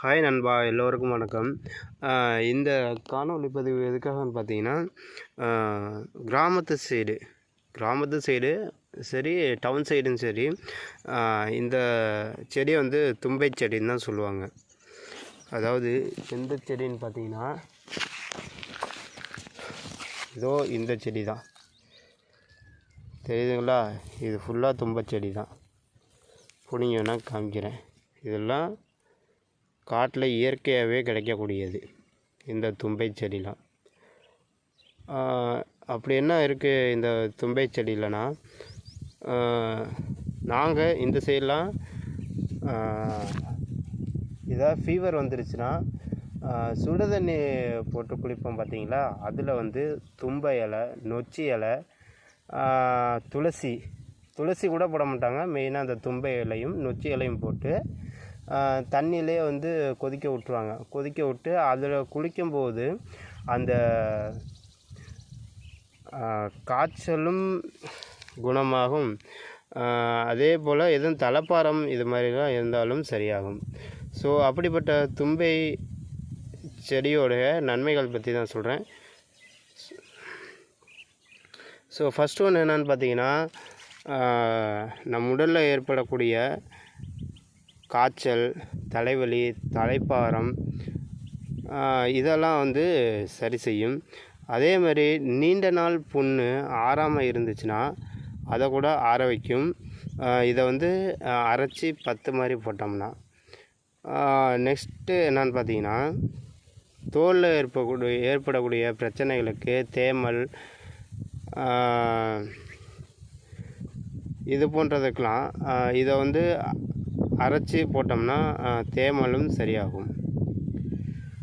Hi நண்பா எல்லோருக்கும் வணக்கம். இந்த காணொலி பதிவு எதுக்காகன்னு பார்த்தீங்கன்னா கிராமத்து சைடு கிராமத்து சைடு சரி டவுன் சைடும் சரி இந்த செடியை வந்து தும்பை செடின்னு தான் சொல்லுவாங்க. அதாவது எந்த செடின்னு பார்த்தீங்கன்னா இதோ இந்த செடி தான். தெரியுதுங்களா? இது ஃபுல்லாக தும்பை செடி தான். பிடிங்க வேணால் காமிக்கிறேன். இதெல்லாம் காட்டில் இயற்கையாகவே கிடைக்கக்கூடியது இந்த தும்பை செடிலாம். அப்படி என்ன இருக்குது இந்த தும்பை செடியிலனா நாங்கள் இந்த சைடெலாம் இதாக ஃபீவர் வந்துருச்சுன்னா சுடு தண்ணி போட்டு குளிப்போம் பார்த்தீங்களா அதில் வந்து தும்பை இலை நொச்சி இலை துளசி. துளசி கூட போட மாட்டாங்க. மெயினாக அந்த தும்பை இலையும் நொச்சி இலையும் போட்டு தண்ணியிலே வந்து கொதிக்க விட்ருவாங்க கொதிக்க விட்டு அதில் குளிக்கும்போது அந்த காய்ச்சலும் குணமாகும். அதே போல் எதுவும் தலைப்பாரம் இது மாதிரிலாம் இருந்தாலும் சரியாகும். ஸோ அப்படிப்பட்ட தும்பை செடியோடைய நன்மைகள் பற்றி தான் சொல்கிறேன் ஸோ ஃபஸ்ட் ஒன்று என்னென்னு பார்த்தீங்கன்னா நம் உடலில் ஏற்படக்கூடிய காய்ச்சல் தலைவலி தலைப்பாரம் இதெல்லாம் வந்து சரி செய்யும். அதே மாதிரி நீண்ட நாள் புண்ணு ஆறாமல் இருந்துச்சுன்னா அதை கூட ஆற வைக்கும். இதை வந்து அரைச்சி பத்து மாதிரி போட்டோம்னா நெக்ஸ்ட்டு என்னென்னு பார்த்தீங்கன்னா தோலில் ஏற்படக்கூடிய ஏற்படக்கூடிய பிரச்சனைகளுக்கு தேமல் இது போன்றதுக்கெலாம் இதை வந்து அரைச்சி போட்டோம்னா தேமலும் சரியாகும்.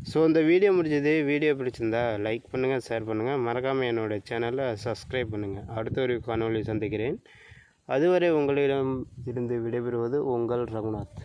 ஸோ இந்த வீடியோ முடிஞ்சது. வீடியோ பிடிச்சிருந்தா லைக் பண்ணுங்கள் ஷேர் பண்ணுங்கள் மறக்காமல் என்னோடய சேனலை சப்ஸ்கிரைப் பண்ணுங்கள் அடுத்த ஒரு காணொலி சந்திக்கிறேன். அதுவரை உங்களிடம் இருந்து விடைபெறுவது உங்கள் ரகுநாத்.